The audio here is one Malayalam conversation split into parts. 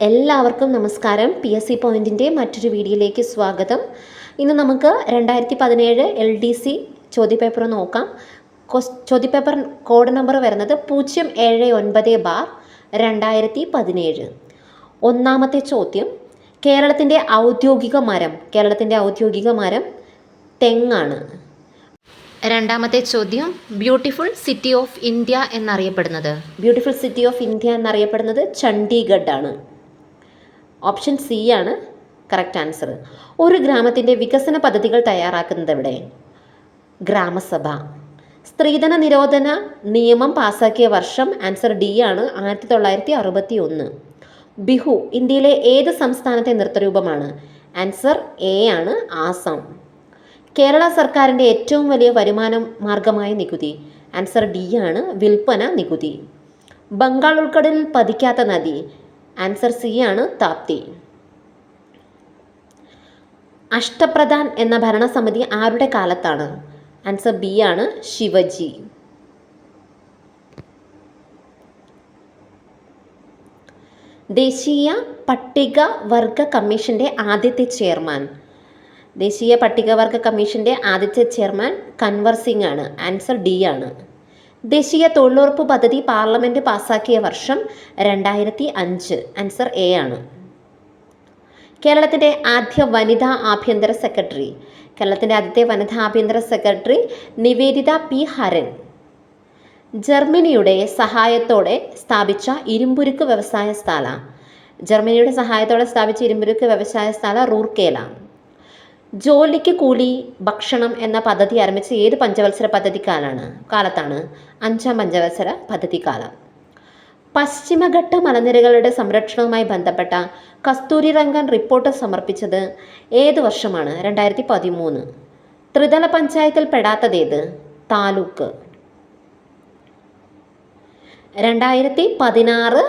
എല്ലാവർക്കും നമസ്കാരം. പി എസ് സി പോയിന്റിന്റെ മറ്റൊരു വീഡിയോയിലേക്ക് സ്വാഗതം. ഇന്ന് നമുക്ക് രണ്ടായിരത്തി പതിനേഴ് എൽ ഡി സി ചോദ്യപേപ്പർ നോക്കാം. ചോദ്യപേപ്പർ കോഡ് നമ്പർ വരുന്നത് പൂജ്യം ഏഴ് ഒൻപത് ബാർ രണ്ടായിരത്തി പതിനേഴ് ഒന്നാമത്തെ ചോദ്യം കേരളത്തിന്റെ ഔദ്യോഗിക മരം കേരളത്തിന്റെ ഔദ്യോഗിക മരം തെങ്ങാണ്. രണ്ടാമത്തെ ചോദ്യം ബ്യൂട്ടിഫുൾ സിറ്റി ഓഫ് ഇന്ത്യ എന്നറിയപ്പെടുന്നത്. ബ്യൂട്ടിഫുൾ സിറ്റി ഓഫ് ഇന്ത്യ എന്നറിയപ്പെടുന്നത് ചണ്ഡീഗഡ് ആണ് ഓപ്ഷൻ സി ആണ് കറക്റ്റ് ആൻസർ. ഒരു ഗ്രാമത്തിന്റെ വികസന പദ്ധതികൾ തയ്യാറാക്കുന്നത് എവിടെ? ഗ്രാമസഭ. സ്ത്രീധന നിരോധന നിയമം പാസാക്കിയ വർഷം ആൻസർ ഡി ആണ് ആയിരത്തി തൊള്ളായിരത്തി അറുപത്തി ഒന്ന് ബിഹു ഇന്ത്യയിലെ ഏത് സംസ്ഥാനത്തെ നൃത്തരൂപമാണ്? ആൻസർ എ ആണ് ആസാം. കേരള സർക്കാരിന്റെ ഏറ്റവും വലിയ വരുമാന മാർഗമായ നികുതി. ആൻസർ ഡി ആണ് വിൽപ്പന നികുതി. ബംഗാൾ ഉൾക്കടലിൽ പതിക്കാത്ത നദി. ആൻസർ സി ആണ് താപ്തി. അഷ്ടപ്രധാൻ എന്ന ഭരണസമിതി ആരുടെ കാലത്താണ്? ആൻസർ ബി ആണ് ശിവജി. ദേശീയ പട്ടിക വർഗ കമ്മീഷന്റെ ആദ്യത്തെ ചെയർമാൻ. ദേശീയ പട്ടികവർഗ കമ്മീഷന്റെ ആദ്യത്തെ ചെയർമാൻ കൻവർ സിംഗ് ആണ്. ആൻസർ ഡി ആണ്. ദേശീയ തൊഴിലുറപ്പ് പദ്ധതി പാർലമെന്റ് പാസാക്കിയ വർഷം രണ്ടായിരത്തി അഞ്ച്. ആൻസർ എ ആണ്. കേരളത്തിന്റെ ആദ്യ വനിതാ ആഭ്യന്തര സെക്രട്ടറി. കേരളത്തിന്റെ ആദ്യത്തെ വനിതാ ആഭ്യന്തര സെക്രട്ടറി നിവേദിത പി ഹരൻ. ജർമ്മനിയുടെ സഹായത്തോടെ സ്ഥാപിച്ച ഇരുമ്പുരുക്ക് വ്യവസായ സ്ഥല. ജർമ്മനിയുടെ സഹായത്തോടെ സ്ഥാപിച്ച ഇരുമ്പുരുക്ക് വ്യവസായ സ്ഥല റൂർക്കേല. ജോലിക്ക് കൂലി ഭക്ഷണം എന്ന പദ്ധതി ആരംഭിച്ച ഏത് പഞ്ചവത്സര പദ്ധതിക്കാലാണ്? കാലത്താണ്. അഞ്ചാം പഞ്ചവത്സര പദ്ധതി കാലം പശ്ചിമഘട്ട മലനിരകളുടെ സംരക്ഷണവുമായി ബന്ധപ്പെട്ട കസ്തൂരി രംഗൻ റിപ്പോർട്ട് സമർപ്പിച്ചത് ഏത് വർഷമാണ്? രണ്ടായിരത്തി പതിമൂന്ന് ത്രിതല പഞ്ചായത്തിൽ പെടാത്തതേത് താലൂക്ക്. രണ്ടായിരത്തി പതിനാറ്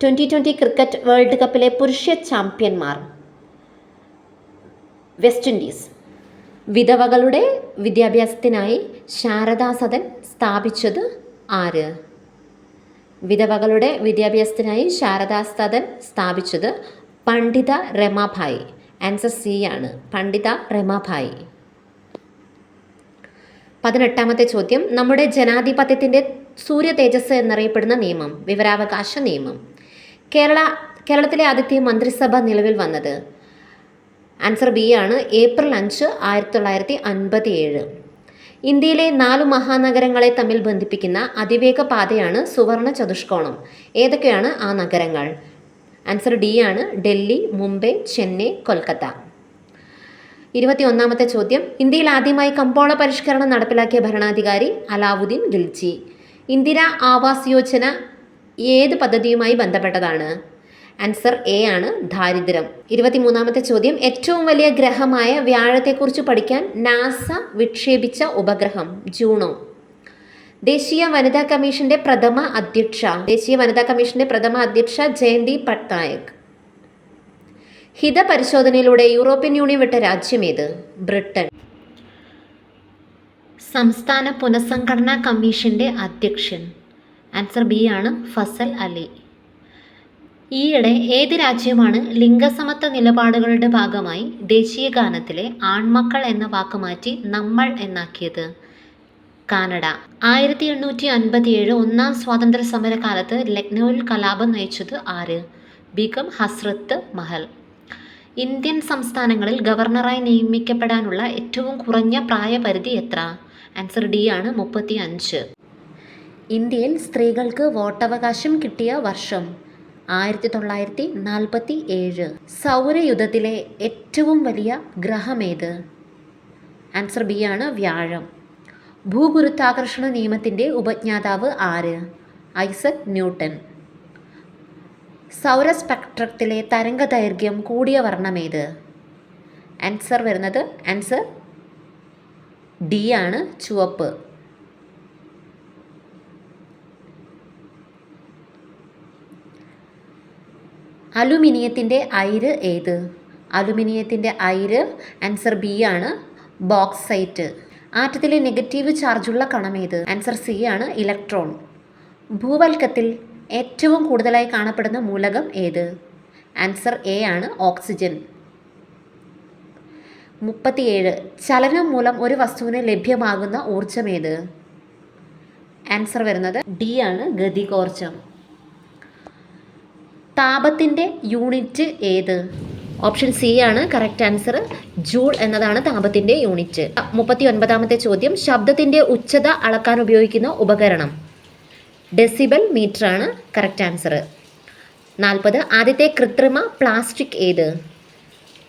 ട്വന്റി ട്വന്റി ക്രിക്കറ്റ് വേൾഡ് കപ്പിലെ പുരുഷ ചാമ്പ്യന്മാർ. വെസ്റ്റ് ഇൻഡീസ് വിധവകളുടെ വിദ്യാഭ്യാസത്തിനായി ശാരദാ സദൻ സ്ഥാപിച്ചത് ആര്? വിധവകളുടെ വിദ്യാഭ്യാസത്തിനായി ശാരദാ സദൻ സ്ഥാപിച്ചത് പണ്ഡിത രമാഭായി. ആൻസർ സി ആണ്. പണ്ഡിത രമാഭായി. പതിനെട്ടാമത്തെ ചോദ്യം. നമ്മുടെ ജനാധിപത്യത്തിന്റെ സൂര്യ തേജസ് എന്നറിയപ്പെടുന്ന നിയമം വിവരാവകാശ നിയമം. കേരള കേരളത്തിലെ ആദ്യത്തെ മന്ത്രിസഭ നിലവിൽ വന്നത് ആൻസർ ബി ആണ്. ഏപ്രിൽ അഞ്ച് ആയിരത്തി തൊള്ളായിരത്തി അൻപത്തി ഏഴ് ഇന്ത്യയിലെ നാല് മഹാനഗരങ്ങളെ തമ്മിൽ ബന്ധിപ്പിക്കുന്ന അതിവേഗ പാതയാണ് സുവർണ ചതുഷ്കോണം. ഏതൊക്കെയാണ് ആ നഗരങ്ങൾ? ആൻസർ ഡി ആണ്. ഡൽഹി മുംബൈ ചെന്നൈ കൊൽക്കത്ത. ഇരുപത്തിയൊന്നാമത്തെ ചോദ്യം. ഇന്ത്യയിൽ ആദ്യമായി കമ്പോള പരിഷ്കരണം നടപ്പിലാക്കിയ ഭരണാധികാരി അലാവുദ്ദീൻ ഗിൽജി ഇന്ദിര ആവാസ് യോജന ഏത് പദ്ധതിയുമായി ബന്ധപ്പെട്ടതാണ്? ആൻസർ എ ആണ് ദാരിദ്ര്യം. ഇരുപത്തിമൂന്നാമത്തെ ചോദ്യം ഏറ്റവും വലിയ ഗ്രഹമായ വ്യാഴത്തെക്കുറിച്ച് പഠിക്കാൻ നാസ വിക്ഷേപിച്ച ഉപഗ്രഹം ജൂണോ? ദേശീയ വനിതാ കമ്മീഷന്റെ പ്രഥമ അധ്യക്ഷ ദേശീയ വനിതാ കമ്മീഷന്റെ പ്രഥമ അധ്യക്ഷ ജയന്തി പട്നായക്. ഹിത പരിശോധനയിലൂടെ യൂറോപ്യൻ യൂണിയൻ വിട്ട രാജ്യമേത് ബ്രിട്ടൻ. സംസ്ഥാന പുനഃസംഘടനാ കമ്മീഷന്റെ അധ്യക്ഷൻ. ആൻസർ ബി ആണ് ഫസൽ അലി. ഈയിടെ ഏത് രാജ്യമാണ് ലിംഗസമത്വ നിലപാടുകളുടെ ഭാഗമായി ദേശീയ ഗാനത്തിലെ ആൺമക്കൾ എന്ന വാക്ക് മാറ്റി നമ്മൾ എന്നാക്കിയത്? കാനഡ. ആയിരത്തി എണ്ണൂറ്റി അൻപത്തിയേഴ് ഒന്നാം സ്വാതന്ത്ര്യ സമര കാലത്ത് ലക്നൌവിൽ കലാപം നയിച്ചത് ആര്? ബിഗം ഹസ്രത്ത് മഹൽ. ഇന്ത്യൻ സംസ്ഥാനങ്ങളിൽ ഗവർണറായി നിയമിക്കപ്പെടാനുള്ള ഏറ്റവും കുറഞ്ഞ പ്രായപരിധി എത്ര? ആൻസർ ഡി ആണ് മുപ്പത്തി അഞ്ച് ഇന്ത്യയിൽ സ്ത്രീകൾക്ക് വോട്ടവകാശം കിട്ടിയ വർഷം ആയിരത്തി തൊള്ളായിരത്തി നാൽപ്പത്തി ഏഴ് സൗരയുധത്തിലെ ഏറ്റവും വലിയ ഗ്രഹമേത്? ആൻസർ ബി ആണ് വ്യാഴം. ഭൂഗുരുത്വാകർഷണ നിയമത്തിന്റെ ഉപജ്ഞാതാവ് ആര്? ഐസക് ന്യൂട്ടൺ സൗരസ്പെക്ട്രത്തിലെ തരംഗദൈർഘ്യം കൂടിയ വർണമേത്? ആൻസർ വരുന്നത് ആൻസർ ഡി ആണ് ചുവപ്പ്. അലുമിനിയത്തിന്റെ അയിര് ഏത്? അലുമിനിയത്തിന്റെ അയിര് ആൻസർ ബി ആണ് ബോക്സൈറ്റ്. ആറ്റത്തിലെ നെഗറ്റീവ് ചാർജുള്ള കണം ഏത്? ആൻസർ സി ആണ് ഇലക്ട്രോൺ. ഭൂവൽക്കത്തിൽ ഏറ്റവും കൂടുതലായി കാണപ്പെടുന്ന മൂലകം ഏത്? ആൻസർ എ ആണ് ഓക്സിജൻ. മുപ്പത്തിയേഴ്. ചലനം മൂലം ഒരു വസ്തുവിന് ലഭ്യമാകുന്ന ഊർജം ഏത്? ആൻസർ വരുന്നത് ഡി ആണ് ഗതികോർജം താപത്തിന്റെ യൂണിറ്റ് ഏത്? ഓപ്ഷൻ സി ആണ് കറക്റ്റ് ആൻസർ ജൂൾ എന്നതാണ് താപത്തിന്റെ യൂണിറ്റ്. മുപ്പത്തി ഒൻപതാമത്തെ ചോദ്യം. ശബ്ദത്തിന്റെ ഉച്ചത അളക്കാൻ ഉപയോഗിക്കുന്ന ഉപകരണം. ഡെസിബൽ മീറ്റർ ആണ് കറക്റ്റ് ആൻസർ നാൽപ്പത്. ആദ്യത്തെ കൃത്രിമ പ്ലാസ്റ്റിക് ഏത്?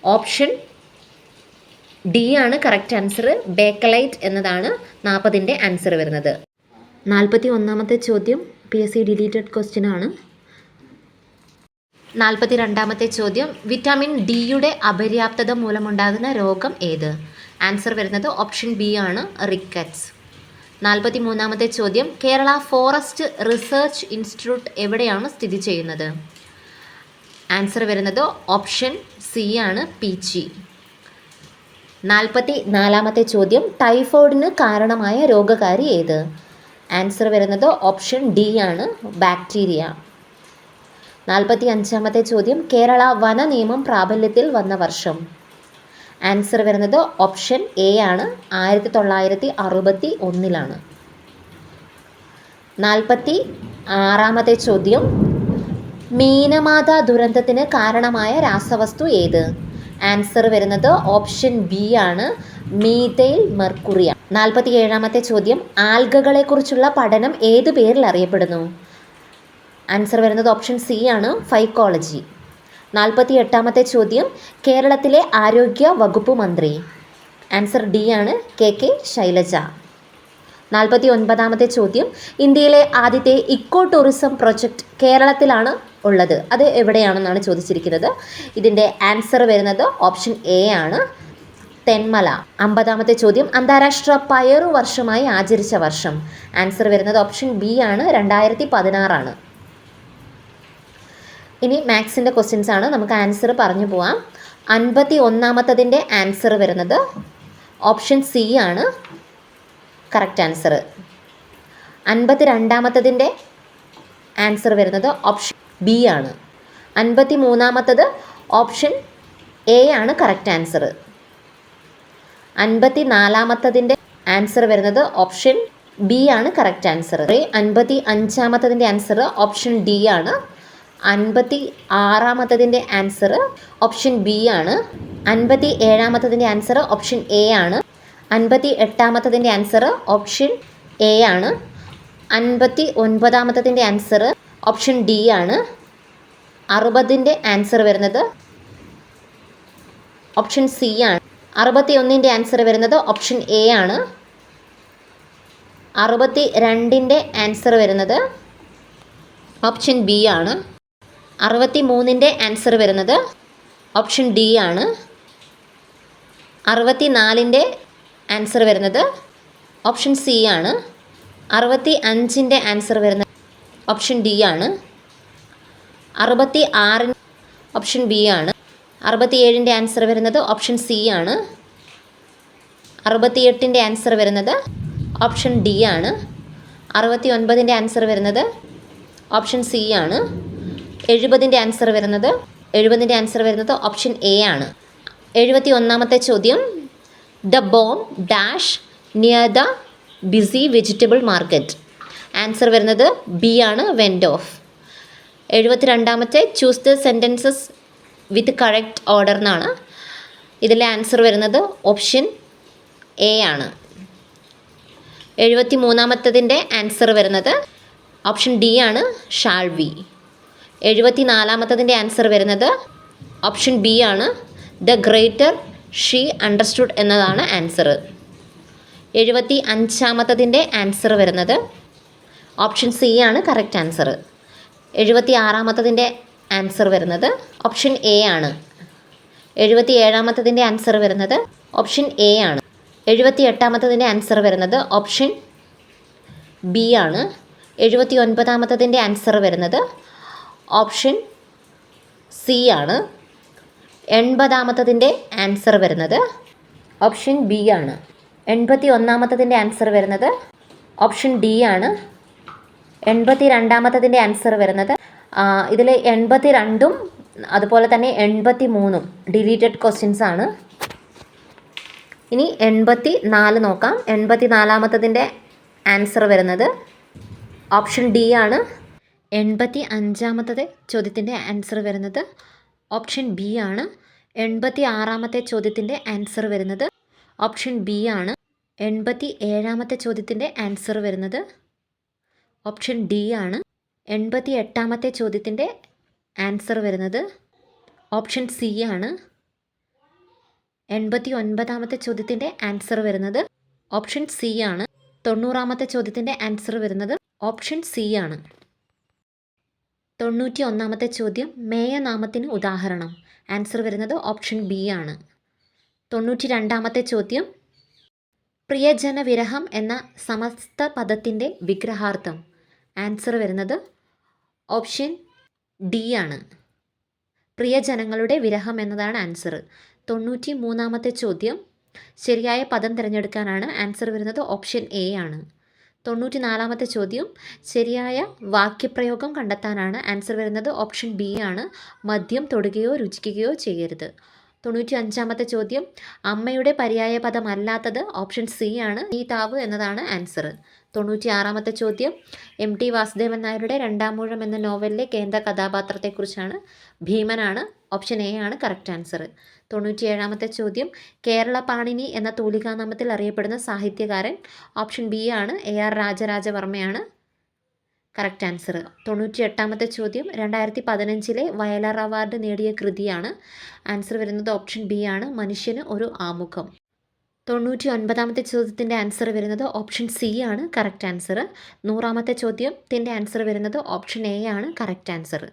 ഓപ്ഷൻ ഡി ആണ് കറക്റ്റ് ആൻസർ ബേക്കലൈറ്റ് എന്നതാണ് നാൽപ്പതിന്റെ ആൻസർ വരുന്നത്. നാൽപ്പത്തി ഒന്നാമത്തെ ചോദ്യം. P S C deleted question ആണ്. നാൽപ്പത്തി രണ്ടാമത്തെ ചോദ്യം. വിറ്റാമിൻ ഡിയുടെ അപര്യാപ്തത മൂലമുണ്ടാകുന്ന രോഗം ഏത്? ആൻസർ വരുന്നത് ഓപ്ഷൻ ബി ആണ് റിക്കറ്റ്സ്. നാൽപ്പത്തി മൂന്നാമത്തെ ചോദ്യം. കേരള ഫോറസ്റ്റ് റിസർച്ച് ഇൻസ്റ്റിറ്റ്യൂട്ട് എവിടെയാണ് സ്ഥിതി ചെയ്യുന്നത്? ആൻസർ വരുന്നത് ഓപ്ഷൻ സി ആണ് പീച്ചി. നാൽപ്പത്തി നാലാമത്തെ ചോദ്യം. ടൈഫോയിഡിന് കാരണമായ രോഗകാരി ഏത്? ആൻസർ വരുന്നത് ഓപ്ഷൻ ഡി ആണ് ബാക്ടീരിയ. നാൽപ്പത്തി അഞ്ചാമത്തെ ചോദ്യം കേരള വന നിയമം പ്രാബല്യത്തിൽ വന്ന വർഷം. ആൻസർ വരുന്നത് ഓപ്ഷൻ എ ആണ്. ആയിരത്തി തൊള്ളായിരത്തി അറുപത്തി ഒന്നിലാണ് നാൽപ്പത്തി ആറാമത്തെ ചോദ്യം മീനമാത ദുരന്തത്തിന് കാരണമായ രാസവസ്തു ഏത്? ആൻസർ വരുന്നത് ഓപ്ഷൻ ബി ആണ്. Methyl mercury. നാൽപ്പത്തി ഏഴാമത്തെ ചോദ്യം ആൽഗകളെക്കുറിച്ചുള്ള പഠനം ഏത് പേരിൽ അറിയപ്പെടുന്നു? ആൻസർ വരുന്നത് ഓപ്ഷൻ സി ആണ് ഫൈക്കോളജി നാൽപ്പത്തി എട്ടാമത്തെ ചോദ്യം കേരളത്തിലെ ആരോഗ്യ വകുപ്പ് മന്ത്രി. ആൻസർ ഡി ആണ് കെ കെ ശൈലജ. നാൽപ്പത്തി ഒൻപതാമത്തെ ചോദ്യം ഇന്ത്യയിലെ ആദ്യത്തെ ഇക്കോ ടൂറിസം പ്രൊജക്റ്റ് കേരളത്തിലാണ് ഉള്ളത്. അത് എവിടെയാണെന്നാണ് ചോദിച്ചിരിക്കുന്നത്. ഇതിന്റെ ആൻസർ വരുന്നത് ഓപ്ഷൻ എ ആണ് തെന്മല. അമ്പതാമത്തെ ചോദ്യം അന്താരാഷ്ട്ര പയറു വർഷമായി ആചരിച്ച വർഷം. ആൻസർ വരുന്നത് ഓപ്ഷൻ ബി ആണ് രണ്ടായിരത്തി പതിനാറാണ് ഇനി മാത്സിന്റെ ക്വസ്റ്റ്യൻസ് ആണ്. നമുക്ക് ആൻസർ പറഞ്ഞു പോവാം. അൻപത്തി ഒന്നാമത്തതിന്റെ ആൻസർ വരുന്നത് ഓപ്ഷൻ സി ആണ്. കറക്റ്റ് ആൻസർ അൻപത്തി രണ്ടാമത്തതിന്റെ ആൻസർ വരുന്നത് ഓപ്ഷൻ ബി ആണ്. അൻപത്തി മൂന്നാമത്തത് ഓപ്ഷൻ എ ആണ് കറക്റ്റ് ആൻസർ അൻപത്തി നാലാമത്തതിന്റെ ആൻസർ വരുന്നത് ഓപ്ഷൻ ബി ആണ് കറക്റ്റ് ആൻസർ അൻപത്തി അഞ്ചാമത്തതിന്റെ ആൻസർ ഓപ്ഷൻ ഡി ആണ്. അൻപത്തി ആറാമത്തതിന്റെ ആൻസർ ഓപ്ഷൻ ബി ആണ്. അൻപത്തി ഏഴാമത്തതിന്റെ ആൻസർ ഓപ്ഷൻ എ ആണ്. അൻപത്തി എട്ടാമത്തതിന്റെ ആൻസർ ഓപ്ഷൻ എ ആണ്. അൻപത്തി ഒൻപതാമത്തതിന്റെ ആൻസർ ഓപ്ഷൻ ഡി ആണ്. അറുപതിന്റെ ആൻസർ വരുന്നത് ഓപ്ഷൻ സി ആണ്. അറുപത്തി ഒന്നിന്റെ ആൻസർ വരുന്നത് ഓപ്ഷൻ എ ആണ്. അറുപത്തി രണ്ടിന്റെ ആൻസർ വരുന്നത് ഓപ്ഷൻ ബി ആണ്. അറുപത്തി മൂന്നിന്റെ ആൻസർ വരുന്നത് ഓപ്ഷൻ ഡി ആണ്. അറുപത്തി നാലിന്റെ ആൻസർ വരുന്നത് ഓപ്ഷൻ സി ആണ്. അറുപത്തി അഞ്ചിന്റെ ആൻസർ വരുന്നത് ഓപ്ഷൻ ഡി ആണ്. അറുപത്തി ആറിന് ഓപ്ഷൻ ബി ആണ്. അറുപത്തി ഏഴിന്റെ ആൻസർ വരുന്നത് ഓപ്ഷൻ സി ആണ്. അറുപത്തിയെട്ടിന്റെ ആൻസർ വരുന്നത് ഓപ്ഷൻ ഡി ആണ്. അറുപത്തി ഒൻപതിന്റെ ആൻസർ വരുന്നത് ഓപ്ഷൻ സി ആണ്. എഴുപതിന്റെ ആൻസർ വരുന്നത്. എഴുപതിന്റെ ആൻസർ വരുന്നത് ഓപ്ഷൻ എ ആണ്. എഴുപത്തി ഒന്നാമത്തെ ചോദ്യം. The bomb dash near the busy vegetable market answer വരുന്നത് ബി ആണ് വെൻഡ് ഓഫ് എഴുപത്തി രണ്ടാമത്തെ choose the sentences with correct order എന്നാണ്. ഇതിലെ ആൻസർ വരുന്നത് ഓപ്ഷൻ എ ആണ്. എഴുപത്തി മൂന്നാമത്തതിന്റെ ആൻസർ വരുന്നത് ഓപ്ഷൻ ഡി ആണ് ഷാൾ വി എഴുപത്തി നാലാമത്തതിന്റെ ആൻസർ വരുന്നത് ഓപ്ഷൻ ബി ആണ്. ദ ഗ്രേറ്റർ ഷീ അണ്ടർസ്റ്റുഡ് എന്നതാണ് ആൻസർ. എഴുപത്തി അഞ്ചാമത്തതിന്റെ ആൻസർ വരുന്നത് ഓപ്ഷൻ സി ആണ് കറക്റ്റ് ആൻസർ. എഴുപത്തി ആറാമത്തതിന്റെ ആൻസർ വരുന്നത് ഓപ്ഷൻ എ ആണ്. എഴുപത്തി ഏഴാമത്തതിന്റെ ആൻസർ വരുന്നത് ഓപ്ഷൻ എ ആണ്. എഴുപത്തി എട്ടാമത്തതിന്റെ ആൻസർ വരുന്നത് ഓപ്ഷൻ ബി ആണ്. എഴുപത്തി ഒൻപതാമത്തതിന്റെ ആൻസർ വരുന്നത് ഓപ്ഷൻ സി ആണ്. എൺപതാമത്തതിന്റെ ആൻസർ വരുന്നത് ഓപ്ഷൻ ബി ആണ്. എൺപത്തി ഒന്നാമത്തതിന്റെ ആൻസർ വരുന്നത് ഓപ്ഷൻ ഡി ആണ്. എൺപത്തി രണ്ടാമത്തതിന്റെ ആൻസർ വരുന്നത് ഇതിൽ എൺപത്തി രണ്ടും അതുപോലെ തന്നെ എൺപത്തി മൂന്നും ഡിലീറ്റഡ് ക്വസ്റ്റ്യൻസ് ആണ്. ഇനി എൺപത്തി നാല് നോക്കാം. എൺപത്തി നാലാമത്തതിന്റെ ആൻസർ വരുന്നത് ഓപ്ഷൻ ഡി ആണ്. എൺപത്തി അഞ്ചാമത്തത് ചോദ്യത്തിന്റെ ആൻസർ വരുന്നത് ഓപ്ഷൻ ബി ആണ്. എൺപത്തി ആറാമത്തെ ചോദ്യത്തിന്റെ ആൻസർ വരുന്നത് ഓപ്ഷൻ ബി ആണ്. എൺപത്തി ഏഴാമത്തെ ചോദ്യത്തിന്റെ ആൻസർ വരുന്നത് ഓപ്ഷൻ ഡി ആണ്. എൺപത്തി എട്ടാമത്തെ ചോദ്യത്തിന്റെ ആൻസർ വരുന്നത് ഓപ്ഷൻ സി ആണ്. എൺപത്തി ഒൻപതാമത്തെ ചോദ്യത്തിന്റെ ആൻസർ വരുന്നത് ഓപ്ഷൻ സി ആണ്. തൊണ്ണൂറാമത്തെ ചോദ്യത്തിന്റെ ആൻസർ വരുന്നത് ഓപ്ഷൻ സി ആണ്. തൊണ്ണൂറ്റി ഒന്നാമത്തെ ചോദ്യം മേയനാമത്തിന് ഉദാഹരണം. ആൻസർ വരുന്നത് ഓപ്ഷൻ ബി ആണ്. തൊണ്ണൂറ്റി രണ്ടാമത്തെ ചോദ്യം പ്രിയജന വിരഹം എന്ന സമസ്ത പദത്തിന്റെ വിഗ്രഹാർത്ഥം. ആൻസർ വരുന്നത് ഓപ്ഷൻ ഡി ആണ്. പ്രിയജനങ്ങളുടെ വിരഹം എന്നതാണ് ആൻസർ. തൊണ്ണൂറ്റി മൂന്നാമത്തെ ചോദ്യം ശരിയായ പദം തിരഞ്ഞെടുക്കാനാണ് ആൻസർ വരുന്നത് ഓപ്ഷൻ എ ആണ്. തൊണ്ണൂറ്റി നാലാമത്തെ ചോദ്യം. ശരിയായ വാക്യപ്രയോഗം കണ്ടെത്താനാണ് ആൻസർ വരുന്നത്. ഓപ്ഷൻ ബി ആണ്. മദ്യം തൊടുകയോ രുചിക്കുകയോ ചെയ്യരുത്. തൊണ്ണൂറ്റി അഞ്ചാമത്തെ ചോദ്യം അമ്മയുടെ പര്യായ പദമല്ലാത്തത് ഓപ്ഷൻ സി ആണ്. ഈ താവ് എന്നതാണ് ആൻസർ തൊണ്ണൂറ്റി ആറാമത്തെ ചോദ്യം എം ടി വാസുദേവൻ നായരുടെ രണ്ടാം മൂഴം എന്ന നോവലിലെ കേന്ദ്ര കഥാപാത്രത്തെക്കുറിച്ചാണ്. ഭീമനാണ് ഓപ്ഷൻ എ ആണ് കറക്റ്റ് ആൻസർ തൊണ്ണൂറ്റി ഏഴാമത്തെ ചോദ്യം കേരള പാണിനി എന്ന തൂലികാനാമത്തിൽ അറിയപ്പെടുന്ന സാഹിത്യകാരൻ ഓപ്ഷൻ ബി ആണ്. എ ആർ രാജരാജവർമ്മയാണ്. കറക്റ്റ് ആൻസർ തൊണ്ണൂറ്റി എട്ടാമത്തെ ചോദ്യം. രണ്ടായിരത്തി പതിനഞ്ചിലെ വയലാർ അവാർഡ് നേടിയ കൃതിയാണ്. ആൻസർ വരുന്നത് ഓപ്ഷൻ ബി ആണ്. മനുഷ്യന് ഒരു ആമുഖം. തൊണ്ണൂറ്റി ഒൻപതാമത്തെ ചോദ്യത്തിന്റെ ആൻസർ വരുന്നത് ഓപ്ഷൻ സി ആണ്. കറക്റ്റ് ആൻസർ നൂറാമത്തെ ചോദ്യത്തിന്റെ ആൻസർ വരുന്നത് ഓപ്ഷൻ എ ആണ്. Correct answer